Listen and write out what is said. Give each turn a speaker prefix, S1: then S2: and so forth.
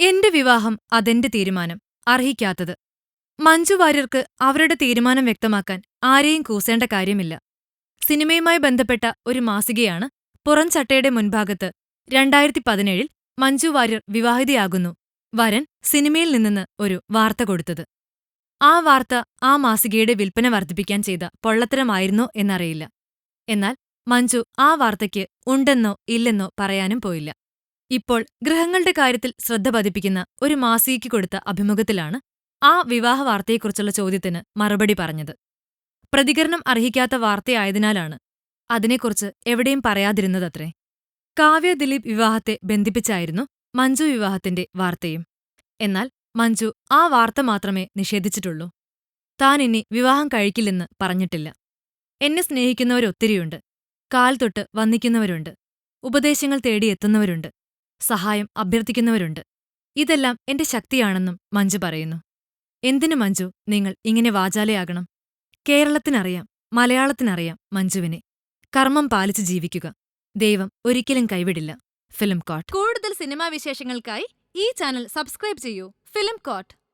S1: എന്റെ വിവാഹം അതെന്റെ തീരുമാനം. അർഹിക്കാത്തത്. മഞ്ജുവാര്യർക്ക് അവരുടെ തീരുമാനം വ്യക്തമാക്കാൻ ആരെയും കൂസേണ്ട കാര്യമില്ല. സിനിമയുമായി ബന്ധപ്പെട്ട ഒരു മാസികയാണ് പുറംചട്ടയുടെ മുൻഭാഗത്ത് രണ്ടായിരത്തി പതിനേഴിൽ മഞ്ജു വാര്യർ വിവാഹിതയാകുന്നു. വരൻ സിനിമയിൽ നിന്നെന്ന് ഒരു വാർത്ത കൊടുത്തത്. ആ വാർത്ത ആ മാസികയുടെ വിൽപ്പന വർദ്ധിപ്പിക്കാൻ ചെയ്ത പൊള്ളത്തരമായിരുന്നോ എന്നറിയില്ല. എന്നാൽ മഞ്ജു ആ വാർത്തയ്ക്ക് ഉണ്ടെന്നോ ഇല്ലെന്നോ പറയാനും പോയില്ല. ഇപ്പോൾ ഗ്രഹങ്ങളുടെ കാര്യത്തിൽ ശ്രദ്ധ പതിപ്പിക്കുന്ന ഒരു മാസികയ്ക്ക് കൊടുത്ത അഭിമുഖത്തിലാണ് ആ വിവാഹ വാർത്തയെക്കുറിച്ചുള്ള ചോദ്യത്തിന് മറുപടി പറഞ്ഞത്. പ്രതികരണം അർഹിക്കാത്ത വാർത്തയായതിനാലാണ് അതിനെക്കുറിച്ച് എവിടെയും പറയാതിരുന്നതത്രേ. കാവ്യ ദിലീപ് വിവാഹത്തെ ബന്ധിപ്പിച്ചായിരുന്നു മഞ്ജു വിവാഹത്തിന്റെ വാർത്തയും. എന്നാൽ മഞ്ജു ആ വാർത്ത മാത്രമേ നിഷേധിച്ചിട്ടുള്ളൂ. താൻ ഇനി വിവാഹം കഴിക്കില്ലെന്ന് പറഞ്ഞിട്ടില്ല. എന്നെ സ്നേഹിക്കുന്നവരൊത്തിരിയുണ്ട്. കാൽ തൊട്ട് വന്നിക്കുന്നവരുണ്ട് ഉപദേശങ്ങൾ തേടിയെത്തുന്നവരുണ്ട്. സഹായം അഭ്യർത്ഥിക്കുന്നവരുണ്ട്. ഇതെല്ലാം എന്റെ ശക്തിയാണെന്നും മഞ്ജു പറയുന്നു. എന്തിനു മഞ്ജു? നിങ്ങൾ ഇങ്ങനെ വാചാലയാകണം. കേരളത്തിനറിയാം മലയാളത്തിനറിയാം മഞ്ജുവിനെ. കർമ്മം പാലിച്ച് ജീവിക്കുക. ദൈവം ഒരിക്കലും കൈവിടില്ല. Film coat. കൂടുതൽ സിനിമാ വിശേഷങ്ങൾക്കായി ഈ ചാനൽ സബ്സ്ക്രൈബ് ചെയ്യൂ. Film coat.